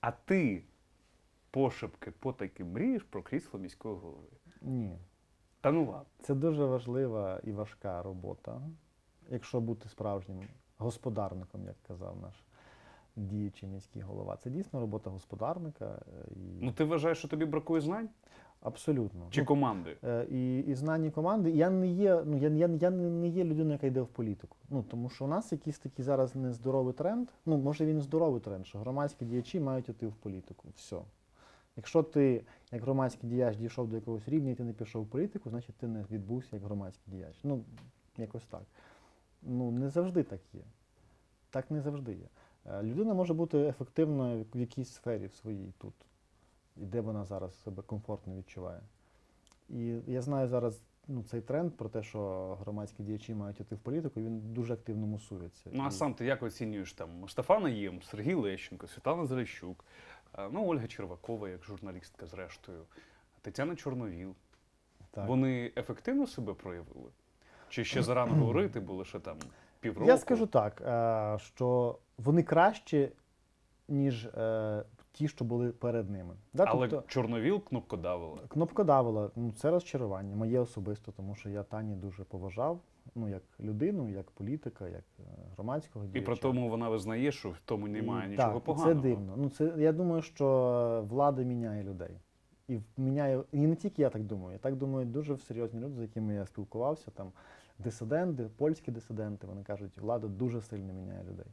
А ти пошепки потайки мрієш про крісло міського голови? Ні. Та ну ладно. Це дуже важлива і важка робота, якщо бути справжнім господарником, як казав наш діючий міський голова. Це дійсно робота господарника. е, І... Ну ти вважаєш, що тобі бракує знань Абсолютно. чи Ну, команди? Е, і, і знані команди. Я не є, ну я, я, я не є людиною, яка йде в політику. Ну тому що у нас якийсь такий зараз нездоровий тренд. Ну може він здоровий тренд, що громадські діячі мають іти в політику. Все. Якщо ти як громадський діяч дійшов до якогось рівня і ти не пішов в політику, значить ти не відбувся як громадський діяч. Ну якось так. Ну не завжди так є. Так не завжди є. Е, Людина може бути ефективною в якійсь сфері в своїй тут, і де вона зараз себе комфортно відчуває. І я знаю зараз ну, цей тренд про те, що громадські діячі мають іти в політику, він дуже активно мусується. Ну а І- сам ти як оцінюєш там Стефана Єм, Сергій Лещенко, Світлана Зарищук, е, ну Ольга Червакова, як журналістка, зрештою, Тетяна Чорновіл. так. Вони ефективно себе проявили? Чи ще зарано говорити, бо лише там півроку? Я скажу так, е, що вони кращі, ніж е, ті, що були перед ними. Да? Але Тобто, Чорновіл кнопкодавила. кнопкодавила, ну це розчарування, моє особисто, тому що я Тані дуже поважав, ну як людину, як політика, як е, громадського І діяча. при тому вона визнає, що в тому немає І- нічого так, поганого. Це дивно. Ну це я думаю, що влада міняє людей. І міняє і не тільки я так думаю. Я так думають дуже серйозні люди, з якими я спілкувався. Там дисиденти, польські дисиденти. Вони кажуть, влада дуже сильно міняє людей.